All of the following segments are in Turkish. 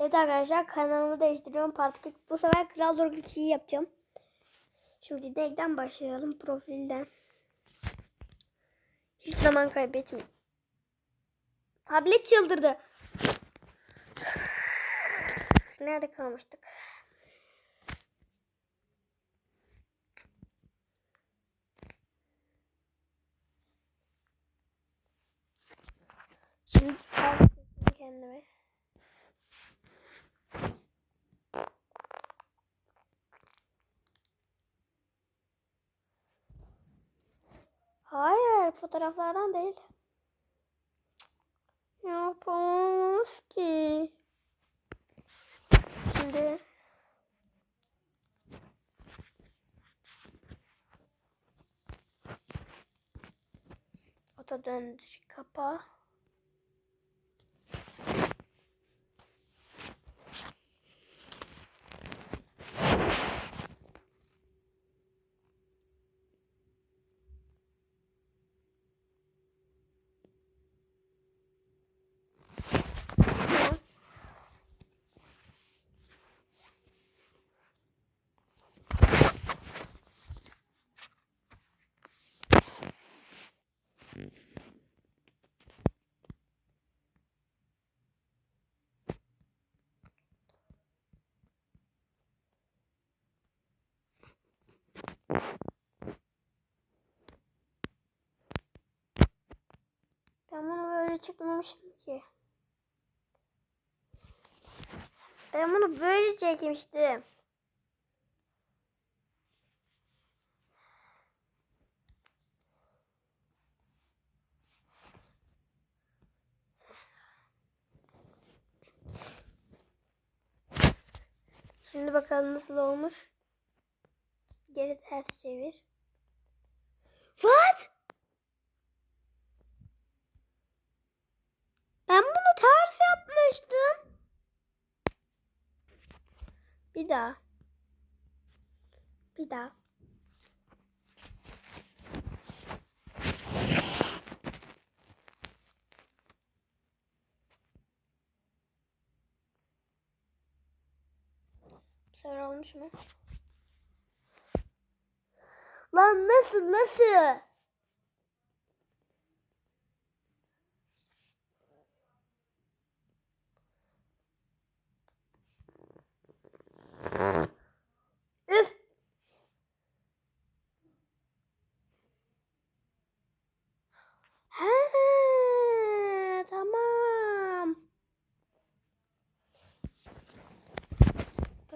Evet arkadaşlar kanalımı değiştiriyorum. Part 40. Bu sefer Kral Doruk 2'yi yapacağım. Şimdi neyden başlayalım? Profilden. Hiç zaman kaybetmeyin. Tablet çıldırdı. Nerede kalmıştık? Şimdi tablet çekeyim kendime. Hayır, fotoğraflardan değil. Yapamaz ki. Şimdi Oto döndürücü kapağı. Tamam. Ben bunu böyle çıkmamıştım ki. Ben bunu böyle çekmiştim. Şimdi bakalım nasıl olmuş. Geri ters çevir. What? Ben bunu ters yapmıştım. Bir daha. Bir daha. Sefer olmuş mu? Lan nasıl nasıl?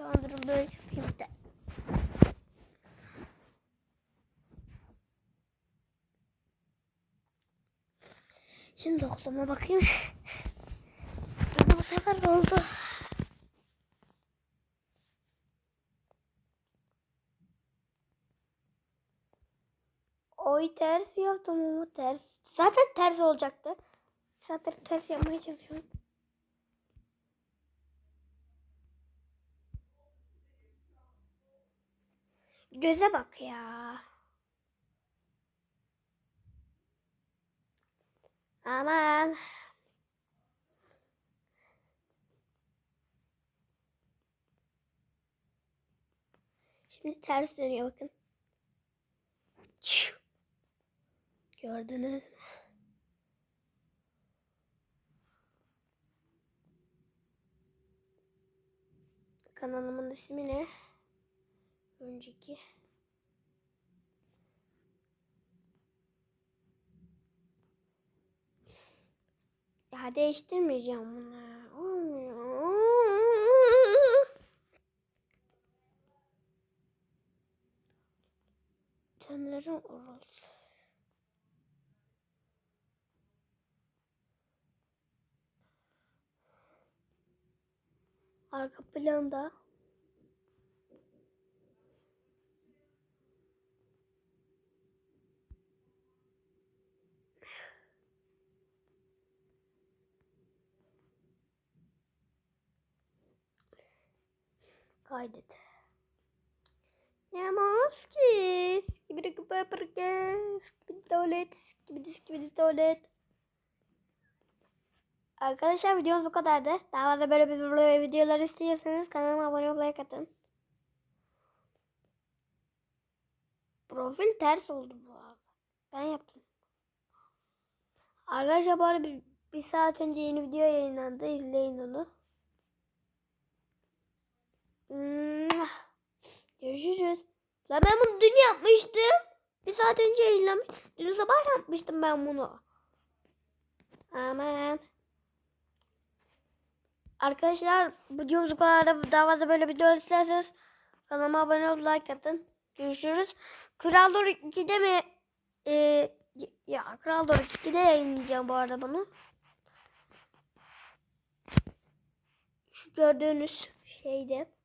Tamam böyle yapayım da. Şimdi okuluma bakayım. Bu sefer oldu. Oy ters yaptım ama ters. Zaten ters olacaktı. Zaten ters yapmaya çalışıyorum. Göze bak ya. Aman. Şimdi ters dönüyor bakın. Gördünüz mü? Kanalımın ismi ne? Önceki. Ya değiştirmeyeceğim bunu. Olmuyor. Tenlerin orası. Arka planda kaydet. Yamaz ki. Skibidi kıpırke. Skibidi tuvalet. Skibidi skibidi tuvalet. Arkadaşlar videomuz bu kadardı. Daha fazla böyle bir videolar istiyorsanız kanalıma abone olmayı like atın. Profil ters oldu bu arada. Ben yaptım. Arkadaşlar bu arada bir, bir saat önce yeni video yayınlandı. İzleyin onu. Görüşürüz. La ben bunu dün yapmıştım. Bir saat önce yayınlamış. Dün sabah yapmıştım ben bunu. Aman. Arkadaşlar videomuz bu kadar da daha fazla böyle video isterseniz kanalıma abone olup like atın. Görüşürüz. Kral Doğru 2'de mi? Ee, ya Kral Doğru 2'de yayınlayacağım bu arada bunu. Şu gördüğünüz şeyde.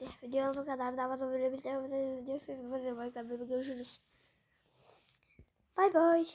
İşte videomuz bu kadar. Daha fazla böyle bir video. Görüşürüz. Bay bay.